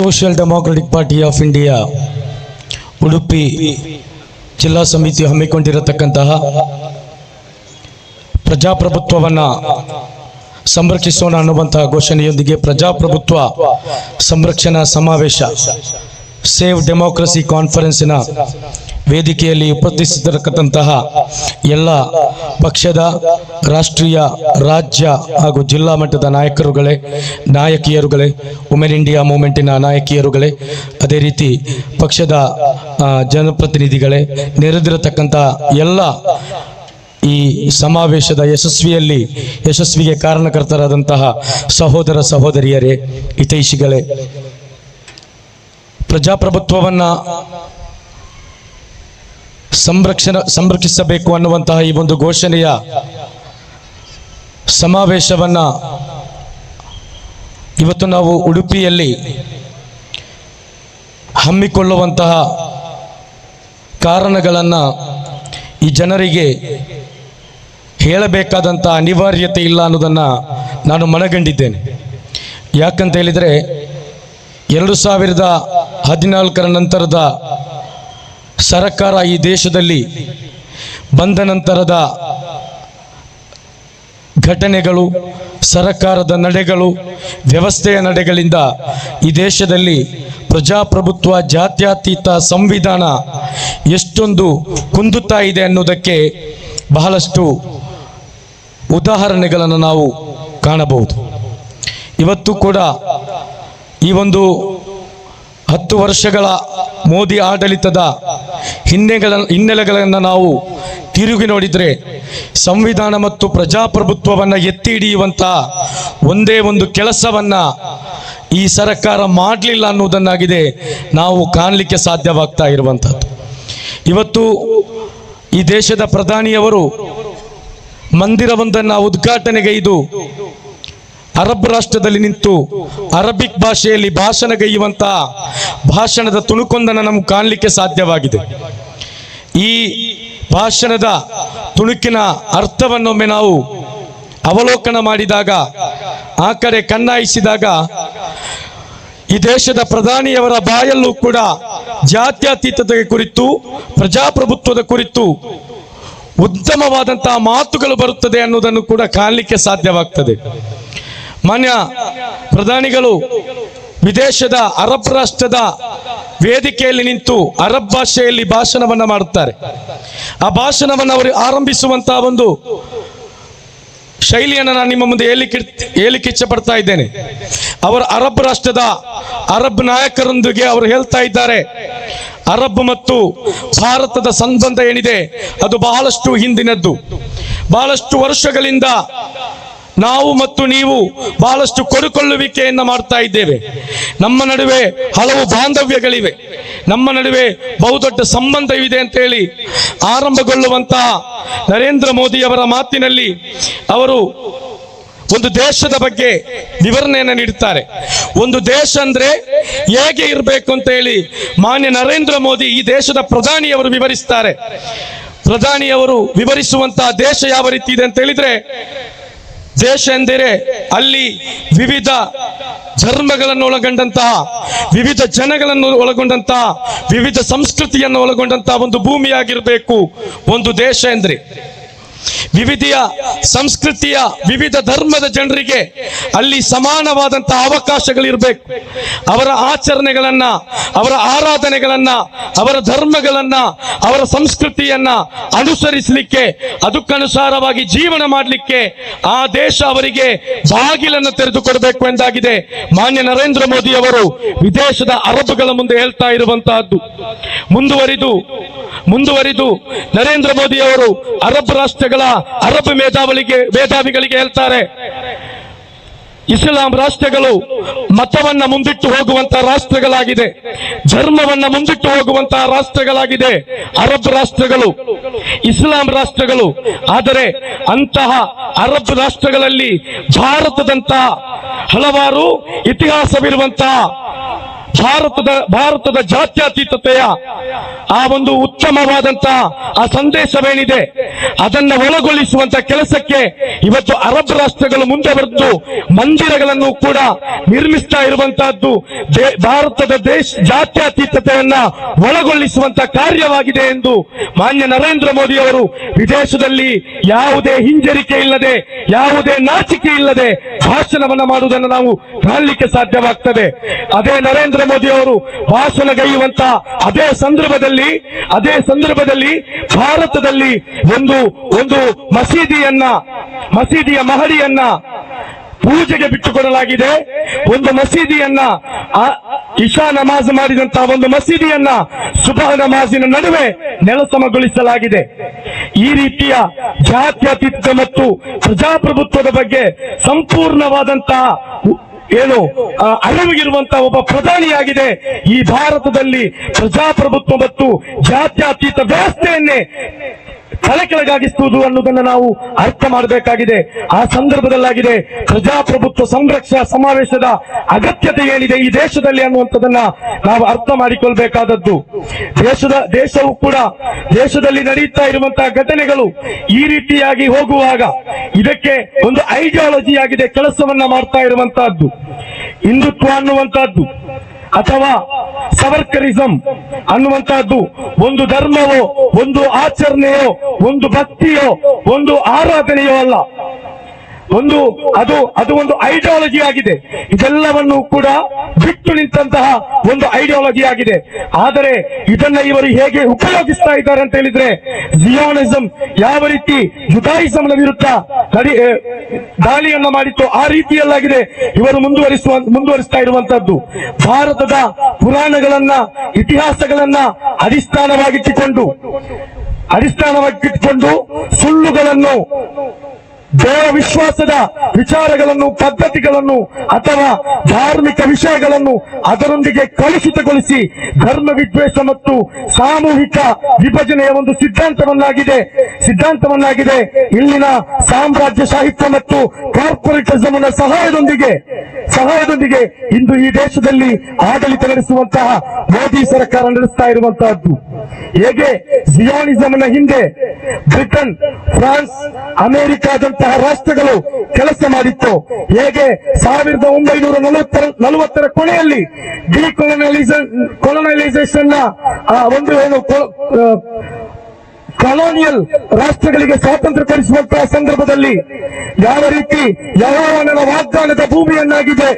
Social democratic party of India Udupi ಜಿಲ್ಲಾ ಸಮಿತಿ ಹಮ್ಮಿಕೊಂಡಿರತಕ್ಕಂತಹ ಪ್ರಜಾಪ್ರಭುತ್ವವನ್ನು ಸಂರಕ್ಷಿಸೋಣ ಅನ್ನುವಂತಹ ಘೋಷಣೆಯೊಂದಿಗೆ ಪ್ರಜಾಪ್ರಭುತ್ವ ಸಂರಕ್ಷಣಾ ಸಮಾವೇಶ ಸೇವ್ ಡೆಮೋಕ್ರಸಿ ಕಾನ್ಫರೆನ್ಸಿನ ವೇದಿಕೆಯಲ್ಲಿ ಉಪಸ್ಥಿತರತಕ್ಕಂತಹ ಎಲ್ಲ ಪಕ್ಷದ ರಾಷ್ಟ್ರೀಯ, ರಾಜ್ಯ ಹಾಗೂ ಜಿಲ್ಲಾ ಮಟ್ಟದ ನಾಯಕರುಗಳೇ, ನಾಯಕಿಯರುಗಳೇ ವುಮೆನ್ ಇಂಡಿಯಾ ಮೂಮೆಂಟಿನ ನಾಯಕಿಯರುಗಳೇ, ಅದೇ ರೀತಿ ಪಕ್ಷದ ಜನಪ್ರತಿನಿಧಿಗಳೇ ನೆರೆದಿರತಕ್ಕಂತಹ ಎಲ್ಲ ಈ ಸಮಾವೇಶದ ಯಶಸ್ವಿಯಲ್ಲಿ ಯಶಸ್ವಿಗೆ ಕಾರಣಕರ್ತರಾದಂತಹ ಸಹೋದರ ಸಹೋದರಿಯರೇ, ಹಿತೈಷಿಗಳೇ, ಪ್ರಜಾಪ್ರಭುತ್ವವನ್ನ ಸಂರಕ್ಷಣ, ಸಂರಕ್ಷಿಸಬೇಕು ಅನ್ನುವಂತಹ ಈ ಒಂದು ಘೋಷಣೆಯ ಸಮಾವೇಶವನ್ನ ಇವತ್ತು ನಾವು ಉಡುಪಿಯಲ್ಲಿ ಹಮ್ಮಿಕೊಳ್ಳುವಂತಹ ಕಾರಣಗಳನ್ನು ಈ ಜನರಿಗೆ ಹೇಳಬೇಕಾದಂಥ ಅನಿವಾರ್ಯತೆ ಇಲ್ಲ ಅನ್ನೋದನ್ನು ನಾನು ಮನಗಂಡಿದ್ದೇನೆ. ಯಾಕಂತ ಹೇಳಿದರೆ ಎರಡು ಸಾವಿರದ ಹದಿನಾಲ್ಕರ ನಂತರದ ಸರ್ಕಾರ ಈ ದೇಶದಲ್ಲಿ ಬಂದ ನಂತರದ ಘಟನೆಗಳು, ಸರ್ಕಾರದ ನಡೆಗಳು, ವ್ಯವಸ್ಥೆಯ ನಡೆಗಳಿಂದ ಈ ದೇಶದಲ್ಲಿ ಪ್ರಜಾಪ್ರಭುತ್ವ, ಜಾತ್ಯತೀತ ಸಂವಿಧಾನ ಎಷ್ಟೊಂದು ಕುಂದುತ್ತಾ ಇದೆ ಅನ್ನೋದಕ್ಕೆ ಬಹಳಷ್ಟು ಉದಾಹರಣೆಗಳನ್ನು ನಾವು ಕಾಣಬಹುದು. ಇವತ್ತು ಕೂಡ ಈ ಒಂದು ಹತ್ತು ವರ್ಷಗಳ ಮೋದಿ ಆಡಳಿತದ ಹಿನ್ನೆಗಳ ಹಿನ್ನೆಲೆಗಳನ್ನು ನಾವು ತಿರುಗಿ ನೋಡಿದರೆ ಸಂವಿಧಾನ ಮತ್ತು ಪ್ರಜಾಪ್ರಭುತ್ವವನ್ನು ಎತ್ತಿ ಹಿಡಿಯುವಂಥ ಒಂದೇ ಒಂದು ಕೆಲಸವನ್ನು ಈ ಸರ್ಕಾರ ಮಾಡಲಿಲ್ಲ ಅನ್ನೋದನ್ನಾಗಿದೆ ನಾವು ಕಾಣಲಿಕ್ಕೆ ಸಾಧ್ಯವಾಗ್ತಾ ಇರುವಂಥದ್ದು ಇವತ್ತು ಈ ದೇಶದ ಪ್ರಧಾನಿಯವರು ಮಂದಿರವೊಂದನ್ನು ಉದ್ಘಾಟನೆಗೈದು ಅರಬ್ ರಾಷ್ಟ್ರದಲ್ಲಿ ನಿಂತು ಅರಬಿಕ್ ಭಾಷೆಯಲ್ಲಿ ಭಾಷಣಗೈಯುವಂತಹ ಭಾಷಣದ ತುಣುಕೊಂದನ್ನು ನಮ್ಗೆ ಕಾಣಲಿಕ್ಕೆ ಸಾಧ್ಯವಾಗಿದೆ. ಈ ಭಾಷಣದ ತುಣುಕಿನ ಅರ್ಥವನ್ನೊಮ್ಮೆ ನಾವು ಅವಲೋಕನ ಮಾಡಿದಾಗ, ಆ ಕಡೆ ಕಣ್ಣಾಯಿಸಿದಾಗ, ಈ ದೇಶದ ಪ್ರಧಾನಿಯವರ ಬಾಯಲ್ಲೂ ಕೂಡ ಜಾತ್ಯತೀತತೆ ಕುರಿತು, ಪ್ರಜಾಪ್ರಭುತ್ವದ ಕುರಿತು ಉತ್ತಮವಾದಂತಹ ಮಾತುಗಳು ಬರುತ್ತದೆ ಅನ್ನೋದನ್ನು ಕೂಡ ಕಾಣಲಿಕ್ಕೆ ಸಾಧ್ಯವಾಗ್ತದೆ. ಮಾನ್ಯ ಪ್ರಧಾನಿಗಳು, ವಿದೇಶದ, ಅರಬ್ ರಾಷ್ಟ್ರದ ವೇದಿಕೆಯಲ್ಲಿ ನಿಂತು ಅರಬ್ ಭಾಷೆಯಲ್ಲಿ ಭಾಷಣವನ್ನ ಮಾಡುತ್ತಾರೆ. ಆ ಭಾಷಣವನ್ನು ಅವರು ಆರಂಭಿಸುವಂತಹ ಒಂದು ಶೈಲಿಯನ್ನು ನಾನು ನಿಮ್ಮ ಮುಂದೆ ಹೇಳಿಕೆ ಹೇಳಿಕೆ ಇಚ್ಛೆ ಪಡ್ತಾ ಇದ್ದೇನೆ. ಅವರು ಅರಬ್ ರಾಷ್ಟ್ರದ ಅರಬ್ ನಾಯಕರೊಂದಿಗೆ ಅವರು ಹೇಳ್ತಾ ಇದ್ದಾರೆ, ಅರಬ್ ಮತ್ತು ಭಾರತದ ಸಂಬಂಧ ಏನಿದೆ? ಅದು ಬಹಳಷ್ಟು ಹಿಂದಿನದ್ದು. ಬಹಳಷ್ಟು ವರ್ಷಗಳಿಂದ ನಾವು ಮತ್ತು ನೀವು ಬಹಳಷ್ಟು ಕೊಡುಕೊಳ್ಳುವಿಕೆಯನ್ನು ಮಾಡ್ತಾ ಇದ್ದೇವೆ. ನಮ್ಮ ನಡುವೆ ಹಲವು ಬಾಂಧವ್ಯಗಳಿವೆ. ನಮ್ಮ ನಡುವೆ ಬಹುದೊಡ್ಡ ಸಂಬಂಧವಿದೆ ಅಂತ ಹೇಳಿ ಆರಂಭಗೊಳ್ಳುವಂತಹ ನರೇಂದ್ರ ಮೋದಿಯವರ ಮಾತಿನಲ್ಲಿ ಅವರು ಒಂದು ದೇಶದ ಬಗ್ಗೆ ವಿವರಣೆಯನ್ನು ನೀಡುತ್ತಾರೆ. ಒಂದು ದೇಶ ಅಂದ್ರೆ ಹೇಗೆ ಇರಬೇಕು ಅಂತ ಹೇಳಿ ಮಾನ್ಯ ನರೇಂದ್ರ ಮೋದಿ ಈ ದೇಶದ ಪ್ರಧಾನಿಯವರು ವಿವರಿಸ್ತಾರೆ. ಪ್ರಧಾನಿಯವರು ವಿವರಿಸುವಂತಹ ದೇಶ ಯಾವ ರೀತಿ ಇದೆ ಅಂತ ಹೇಳಿದ್ರೆ ದೇಶ ಎಂದರೆ ಅಲ್ಲಿ ವಿವಿಧ ಧರ್ಮಗಳನ್ನು ಒಳಗೊಂಡಂತಹ, ವಿವಿಧ ಜನಗಳನ್ನು ಒಳಗೊಂಡಂತಹ, ವಿವಿಧ ಸಂಸ್ಕೃತಿಯನ್ನು ಒಳಗೊಂಡಂತಹ ಒಂದು ಭೂಮಿಯಾಗಿರಬೇಕು. ಒಂದು ದೇಶ ಎಂದ್ರೆ ವಿವಿಧಿಯ ಸಂಸ್ಕೃತಿಯ ವಿವಿಧ ಧರ್ಮದ ಜನರಿಗೆ ಅಲ್ಲಿ ಸಮಾನವಾದಂತಹ ಅವಕಾಶಗಳಿರಬೇಕು. ಅವರ ಆಚರಣೆಗಳನ್ನ, ಅವರ ಆರಾಧನೆಗಳನ್ನ, ಅವರ ಧರ್ಮಗಳನ್ನ, ಅವರ ಸಂಸ್ಕೃತಿಯನ್ನ ಅನುಸರಿಸಲಿಕ್ಕೆ, ಅದಕ್ಕನುಸಾರವಾಗಿ ಜೀವನ ಮಾಡಲಿಕ್ಕೆ ಆ ದೇಶ ಅವರಿಗೆ ಬಾಗಿಲನ್ನು ತೆರೆದುಕೊಡಬೇಕು ಎಂದಾಗಿದೆ. ಮಾನ್ಯ ನರೇಂದ್ರ ಮೋದಿ ಅವರು ವಿದೇಶದ ಅರಬ್ಗಳ ಮುಂದೆ ಹೇಳ್ತಾ ಇರುವಂತಹದ್ದು. ಮುಂದುವರಿದು ಮುಂದುವರಿದು ನರೇಂದ್ರ ಮೋದಿ ಅವರು ಅರಬ್ ರಾಷ್ಟ್ರಗಳ ಅರಬ್ ಮೇಧಾವಳಿಗೆ, ಮೇಧಾವಿಗಳಿಗೆ ಹೇಳ್ತಾರೆ. ಇಸ್ಲಾಂ ರಾಷ್ಟ್ರಗಳು ಮತವನ್ನ ಮುಂದಿಟ್ಟು ಹೋಗುವಂತಹ ರಾಷ್ಟ್ರಗಳಾಗಿದೆ. ಧರ್ಮವನ್ನ ಮುಂದಿಟ್ಟು ಹೋಗುವಂತಹ ರಾಷ್ಟ್ರಗಳಾಗಿದೆ. ಅರಬ್ ರಾಷ್ಟ್ರಗಳು, ಇಸ್ಲಾಂ ರಾಷ್ಟ್ರಗಳು. ಆದರೆ ಅಂತಹ ಅರಬ್ ರಾಷ್ಟ್ರಗಳಲ್ಲಿ ಭಾರತದಂತಹ ಹಲವಾರು ಇತಿಹಾಸವಿರುವಂತಹ ಭಾರತದ ಭಾರತದ ಜಾತ್ಯತೀತತೆಯ ಆ ಒಂದು ಉತ್ತಮವಾದಂತ ಆ ಸಂದೇಶವೇನಿದೆ, ಅದನ್ನ ಒಳಗೊಳಿಸುವಂತ ಕೆಲಸಕ್ಕೆ ಇವತ್ತು ಅರಬ್ ರಾಷ್ಟ್ರಗಳು ಮುಂದೆ ಬರೆದು ಮಂದಿರಗಳನ್ನು ಕೂಡ ನಿರ್ಮಿಸ್ತಾ ಇರುವಂತಹದ್ದು ಭಾರತದ ದೇಶ, ಜಾತ್ಯತೀತತೆಯನ್ನ ಒಳಗೊಳಿಸುವಂತ ಕಾರ್ಯವಾಗಿದೆ ಎಂದು ಮಾನ್ಯ ನರೇಂದ್ರ ಮೋದಿ ಅವರು ವಿದೇಶದಲ್ಲಿ ಯಾವುದೇ ಹಿಂಜರಿಕೆ ಇಲ್ಲದೆ, ಯಾವುದೇ ನಾಚಿಕೆ ಇಲ್ಲದೆ ಭಾಷಣವನ್ನ ಮಾಡುವುದನ್ನು ನಾವು ಕಾಣಲಿಕ್ಕೆ ಸಾಧ್ಯವಾಗ್ತದೆ. ಅದೇ ನರೇಂದ್ರ ಮೋದಿ ಅವರು ಭಾಷಣಗೈಯುವಂತ ಅದೇ ಸಂದರ್ಭದಲ್ಲಿ ಅದೇ ಸಂದರ್ಭದಲ್ಲಿ ಭಾರತದಲ್ಲಿ ಒಂದು ಒಂದು ಮಸೀದಿಯನ್ನ, ಮಸೀದಿಯ ಮಹಡಿಯನ್ನ ಪೂಜೆಗೆ ಬಿಟ್ಟುಕೊಡಲಾಗಿದೆ. ಒಂದು ಮಸೀದಿಯನ್ನ ಇಶಾ ನಮಾಜ್ ಮಾಡಿದಂತಹ ಒಂದು ಮಸೀದಿಯನ್ನ ಸುಬಹ ನಮಾಜಿನ ನಡುವೆ ನೆಲಸಮಗೊಳಿಸಲಾಗಿದೆ. ಈ ರೀತಿಯ ಜಾತ್ಯತೀತ ಮತ್ತು ಪ್ರಜಾಪ್ರಭುತ್ವದ ಬಗ್ಗೆ ಸಂಪೂರ್ಣವಾದಂತಹ ಏನು ಅರಿವಿಗಿರುವಂತಹ ಒಬ್ಬ ಪ್ರಧಾನಿಯಾಗಿದೆ. ಈ ಭಾರತದಲ್ಲಿ ಪ್ರಜಾಪ್ರಭುತ್ವ ಮತ್ತು ಜಾತ್ಯತೀತ ವ್ಯವಸ್ಥೆಯನ್ನೇ ತಲೆಕೆಳಗಾಗಿಸುವುದು ಅನ್ನೋದನ್ನು ನಾವು ಅರ್ಥ ಮಾಡಬೇಕಾಗಿದೆ. ಆ ಸಂದರ್ಭದಲ್ಲಾಗಿದೆ ಪ್ರಜಾಪ್ರಭುತ್ವ ಸಂರಕ್ಷಣಾ ಸಮಾವೇಶದ ಅಗತ್ಯತೆ ಏನಿದೆ ಈ ದೇಶದಲ್ಲಿ ಅನ್ನುವಂಥದ್ದನ್ನ ನಾವು ಅರ್ಥ ಮಾಡಿಕೊಳ್ಬೇಕಾದದ್ದು. ದೇಶದ, ದೇಶವು ಕೂಡ ದೇಶದಲ್ಲಿ ನಡೆಯುತ್ತಾ ಇರುವಂತಹ ಘಟನೆಗಳು ಈ ರೀತಿಯಾಗಿ ಹೋಗುವಾಗ ಇದಕ್ಕೆ ಒಂದು ಐಡಿಯಾಲಜಿ ಆಗಿದೆ ಕೆಲಸವನ್ನ ಮಾಡ್ತಾ ಇರುವಂತಹದ್ದು. ಹಿಂದುತ್ವ ಅನ್ನುವಂತಹದ್ದು. ಅಥವಾ ಸವರ್ಕರಿಸಂ ಅನ್ನುವಂತಹದ್ದು ಒಂದು ಧರ್ಮವೋ ಒಂದು ಆಚರಣೆಯೋ ಒಂದು ಭಕ್ತಿಯೋ ಒಂದು ಆರಾಧನೆಯೋ ಅಲ್ಲ. ಒಂದು, ಅದು ಅದು ಒಂದು ಐಡಿಯಾಲಜಿ ಆಗಿದೆ. ಇದೆಲ್ಲವನ್ನು ಕೂಡ ಬಿಟ್ಟು ನಿಂತಹ ಒಂದು ಐಡಿಯಾಲಜಿ ಆಗಿದೆ. ಆದರೆ ಇದನ್ನ ಇವರು ಹೇಗೆ ಉಪಯೋಗಿಸ್ತಾ ಇದ್ದಾರೆ ಅಂತ ಹೇಳಿದ್ರೆ ಜಿಯೋನಿಸಂ ಯಾವ ರೀತಿ ಜುದಾಯಿಸಂನ ವಿರುದ್ಧ ದಾಳಿಯನ್ನ ಮಾಡಿತ್ತು ಆ ರೀತಿಯಲ್ಲಾಗಿದೆ ಇವರು ಮುಂದುವರಿಸುವ, ಮುಂದುವರಿಸ್ತಾ ಇರುವಂತದ್ದು. ಭಾರತದ ಪುರಾಣಗಳನ್ನ, ಇತಿಹಾಸಗಳನ್ನ ಅಧಿಷ್ಠಾನವಾಗಿಟ್ಟುಕೊಂಡು ಅಧಿಷ್ಠಾನವಾಗಿಟ್ಟುಕೊಂಡು ಸುಳ್ಳುಗಳನ್ನು ದೇವ ವಿಶ್ವಾಸದ ವಿಚಾರಗಳನ್ನು, ಪದ್ಧತಿಗಳನ್ನು ಅಥವಾ ಧಾರ್ಮಿಕ ವಿಷಯಗಳನ್ನು ಅದರೊಂದಿಗೆ ಕಲುಷಿತಗೊಳಿಸಿ ಧರ್ಮ ವಿದ್ವೇಷ ಮತ್ತು ಸಾಮೂಹಿಕ ವಿಭಜನೆಯ ಒಂದು ಸಿದ್ಧಾಂತವನ್ನಾಗಿದೆ. ಸಿದ್ಧಾಂತವನ್ನಾಗಿದೆ. ಇಲ್ಲಿನ ಸಾಮ್ರಾಜ್ಯ ಸಾಹಿತ್ಯ ಮತ್ತು ಕಾರ್ಪೊರೇಟಿಸಮ್ ಸಹಾಯದೊಂದಿಗೆ ಸಹಾಯದೊಂದಿಗೆ ಇಂದು ಈ ದೇಶದಲ್ಲಿ ಆಡಳಿತ ನಡೆಸುವಂತಹ ಮೋದಿ ಸರ್ಕಾರ ನಡೆಸ್ತಾ ಇರುವಂತಹದ್ದು. ಹೇಗೆ ಜಿಯಾನಿಸಮ್ನ ಹಿಂದೆ ಬ್ರಿಟನ್ ಫ್ರಾನ್ಸ್ ಅಮೆರಿಕಾದಂತಹ ರಾಷ್ಟ್ರಗಳು ಕೆಲಸ ಮಾಡಿತ್ತು. ಹೇಗೆ ಸಾವಿರದ ಒಂಬೈನೂರ ನಲವತ್ತರ ನಲವತ್ತರ ಕೊನೆಯಲ್ಲಿ ಡಿಕೊಲನೈಸೇಷನ್ ಕೊಲೊನೈಸೇಷನ್ನ ಆ, ಒಂದು ಏನು ಕಾಲೋನಿಯಲ್ ರಾಷ್ಟ್ರಗಳಿಗೆ ಸ್ವಾತಂತ್ರ್ಯ ಕೊಡಿಸುವಂತಹ ಸಂದರ್ಭದಲ್ಲಿ ಯಾವ ರೀತಿ ಯಹೋವನನ ವಾಗ್ದಾನದ ಭೂಮಿಯನ್ನಾಗಿದೆ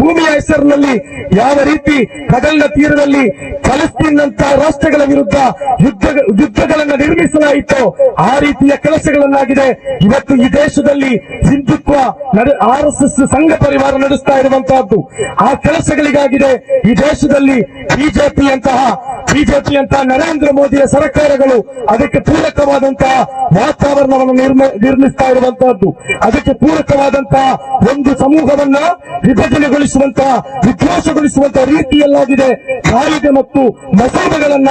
ಭೂಮಿಯ ಹೆಸರಿನಲ್ಲಿ ಯಾವ ರೀತಿ ಕಡಲಿನ ತೀರದಲ್ಲಿ ಫಲಸ್ತೀನ್ ನಂತಹ ರಾಷ್ಟ್ರಗಳ ವಿರುದ್ಧ ಯುದ್ಧ, ಯುದ್ಧಗಳನ್ನು ನಿರ್ಮಿಸಲಾಯಿತು ಆ ರೀತಿಯ ಕೆಲಸಗಳನ್ನಾಗಿದೆ. ಇವತ್ತು ಈ ದೇಶದಲ್ಲಿ ಹಿಂದುತ್ವ ಆರ್ ಎಸ್ ಎಸ್ ಸಂಘ ಪರಿವಾರ ನಡೆಸ್ತಾ ಇರುವಂತಹದ್ದು. ಆ ಕೆಲಸಗಳಿಗಾಗಿದೆ ಈ ದೇಶದಲ್ಲಿ ಬಿಜೆಪಿ ಬಿಜೆಪಿ ಅಂತ ನರೇಂದ್ರ ಮೋದಿಯ ಸರ್ಕಾರಗಳು ಅದಕ್ಕೆ ಪೂರಕವಾದಂತಹ ವಾತಾವರಣವನ್ನು ನಿರ್ಮ- ನಿರ್ಮಿಸ್ತಾ ಇರುವಂತಹದ್ದು. ಅದಕ್ಕೆ ಪೂರಕವಾದಂತಹ ಒಂದು ಸಮೂಹವನ್ನ ವಿಭಜನೆಗೊಳಿಸುವಂತಹ ವಿದ್ವೇಷಗೊಳಿಸುವಂತಹ ರೀತಿಯಲ್ಲಾಗಿದೆ. ಕಾಯಿದೆ ಮತ್ತು ಮಸೂದೆಗಳನ್ನ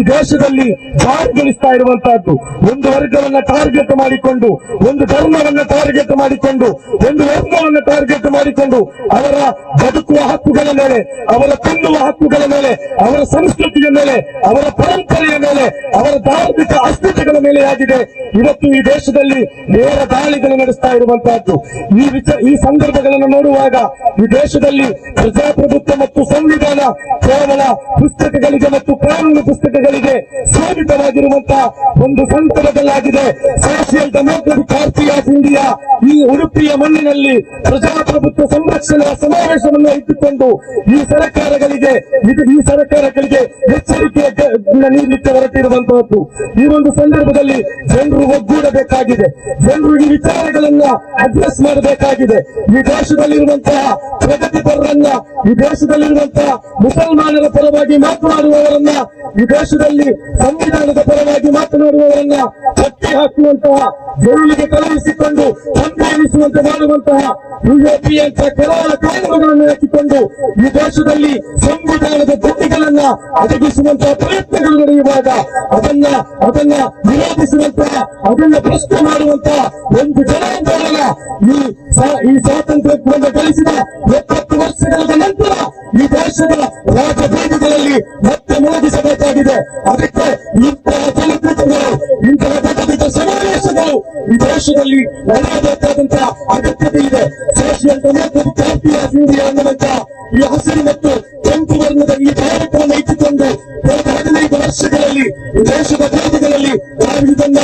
ಈ ದೇಶದಲ್ಲಿ ಜಾರಿಗೊಳಿಸ್ತಾ ಇರುವಂತಹದ್ದು. ಒಂದು ವರ್ಗವನ್ನ ಟಾರ್ಗೆಟ್ ಮಾಡಿಕೊಂಡು, ಒಂದು ಧರ್ಮವನ್ನ ಟಾರ್ಗೆಟ್ ಮಾಡಿಕೊಂಡು, ಒಂದು ವರ್ಗವನ್ನ ಟಾರ್ಗೆಟ್ ಮಾಡಿಕೊಂಡು ಅವರ ಬದುಕುವ ಹಕ್ಕುಗಳ ಮೇಲೆ, ಅವರ ತಿನ್ನುವ ಹಕ್ಕುಗಳ ಮೇಲೆ, ಅವರ ಸಂಸ್ಕೃತಿಯ ಅವರ ಪರಂಪರೆಯ ಮೇಲೆ, ಅವರ ಧಾರ್ಮಿಕ ಅಸ್ಮಿತೆಗಳ ಮೇಲೆ ಆಗಿದೆ. ಇವತ್ತು ಈ ದೇಶದಲ್ಲಿ ನೇರ ದಾಳಿಗಳು ನಡೆಸ್ತಾ ಇರುವಂತಹದ್ದು. ಈ ವಿಚಾರ ಈ ಸಂದರ್ಭಗಳನ್ನು ನೋಡುವಾಗ ಈ ದೇಶದಲ್ಲಿ ಪ್ರಜಾಪ್ರಭುತ್ವ ಮತ್ತು ಸಂವಿಧಾನ ಕೇವಲ ಪುಸ್ತಕಗಳಿಗೆ ಮತ್ತು ಕಾನೂನು ಪುಸ್ತಕಗಳಿಗೆ ಸೀಮಿತವಾಗಿರುವಂತಹ ಒಂದು ಸಂದರ್ಭದಲ್ಲಾಗಿದೆ. Social democratic party of India ಈ ಉಡುಪಿಯ ಮಣ್ಣಿನಲ್ಲಿ ಪ್ರಜಾಪ್ರಭುತ್ವ ಸಂರಕ್ಷಣೆಯ ಸಮಾವೇಶವನ್ನು ಇಟ್ಟುಕೊಂಡು ಈ ಸರ್ಕಾರಗಳಿಗೆ ಈ ಸರ್ಕಾರಗಳಿಗೆ ಎಚ್ಚರಿಕೆ ನೀಡಲಿಕ್ಕೆ ಹೊರಟಿರುವಂತಹದ್ದು. ಈ ಒಂದು ಸಂದರ್ಭದಲ್ಲಿ ಜನರು ಒಗ್ಗೂಡಬೇಕಾಗಿದೆ. ಜನರು ಈ ವಿಚಾರಗಳನ್ನ ಅಡ್ರೆಸ್ ಮಾಡಬೇಕಾಗಿದೆ. ಈ ದೇಶದಲ್ಲಿರುವಂತಹ ಪ್ರಗತಿಪರರನ್ನ, ಈ ದೇಶದಲ್ಲಿರುವಂತಹ ಮುಸಲ್ಮಾನರ ಪರವಾಗಿ ಮಾತನಾಡುವವರನ್ನ, ಈ ದೇಶದಲ್ಲಿ ಸಂವಿಧಾನದ ಪರವಾಗಿ ಮಾತನಾಡುವವರನ್ನ ಕಟ್ಟಿ ಹಾಕುವಂತಹ ಜೈಲಿಗೆ ತೊಡಗಿಸಿಕೊಂಡು ಸಂಕ್ರಮಿಸುವಂತೆ ಮಾಡುವಂತಹ ಯುಎಪಿಯಂತ ಕೆಲವರ ಕಾನೂನುಗಳನ್ನು ಹಾಕಿಕೊಂಡು ಈ ದೇಶದಲ್ಲಿ ಸಂವಿಧಾನದ ಗುಂಡಿಗಳನ್ನ ಒದಗಿಸುವಂತಹ ಪ್ರಯತ್ನಗಳು ನಡೆಯುವಾಗ ಅದನ್ನ ಅದನ್ನ ವಿರೋಧಿಸುವಂತಹ ಅದನ್ನ ಪ್ರಶ್ನೆ ಮಾಡುವಂತಹ ಒಂದು ಜನಾಂದೋಲನ ಈ ಈ ಸ್ವಾತಂತ್ರ್ಯವನ್ನು ಗಳಿಸಿದ ಎಪ್ಪತ್ತು ವರ್ಷಗಳ ನಂತರ ಈ ದೇಶದ ರಾಜಬೀದಿಗಳಲ್ಲಿ ದೇಶದಲ್ಲಿ ನಡೆಯಬೇಕಾದಂತಹ ಅಗತ್ಯತೆ ಇದೆ. Social democratic party of India ಅನ್ನುವಂತಹ ಈ ಹಸಿರು ಮತ್ತು ಕೆಂಪು ವರ್ಣದ ಈ ಭಾರತವನ್ನು ಇಟ್ಟುಕೊಂಡು ಕಳೆದ ಹದಿನೈದು ವರ್ಷಗಳಲ್ಲಿ ದೇಶದ ಜನತೆಗಳಲ್ಲಿ ನಾವು ಇದನ್ನ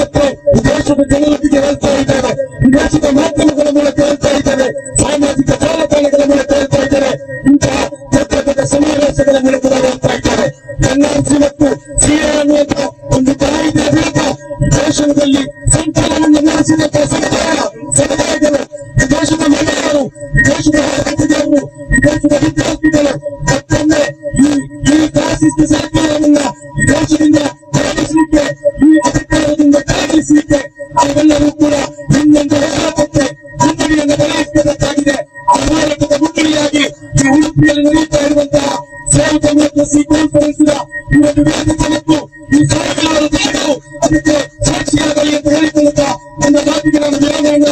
ಮತ್ತೆ ದೇಶದ ಜನರೊಟ್ಟಿಗೆ ದೇಶದ ಈ ದೇಶದ ವಿದ್ಯಾರ್ಥಿಗಳು ಮತ್ತೊಮ್ಮೆ ಈ ಕೂಡ ಇನ್ನೊಂದು ಹೋರಾಟಕ್ಕೆ ಮುನ್ನಡೆಯನ್ನು ಬರೆಯುವುದಕ್ಕಾಗಿದೆ ಆ ಹೋರಾಟದ ಮುನ್ನಡೆಯಾಗಿ ಈ ಉಡುಪಿಯಲ್ಲಿ ಈ ಒಂದು ಅದಕ್ಕೆ ಸಾಕ್ಷಿಯಾಗಲಿ ಅಂತ ಹೇಳಿಕೊಳ್ಳುತ್ತಾ ನನ್ನ ಮಾತಿಗೆ ನಾನು ವಿರಾಮವನ್ನು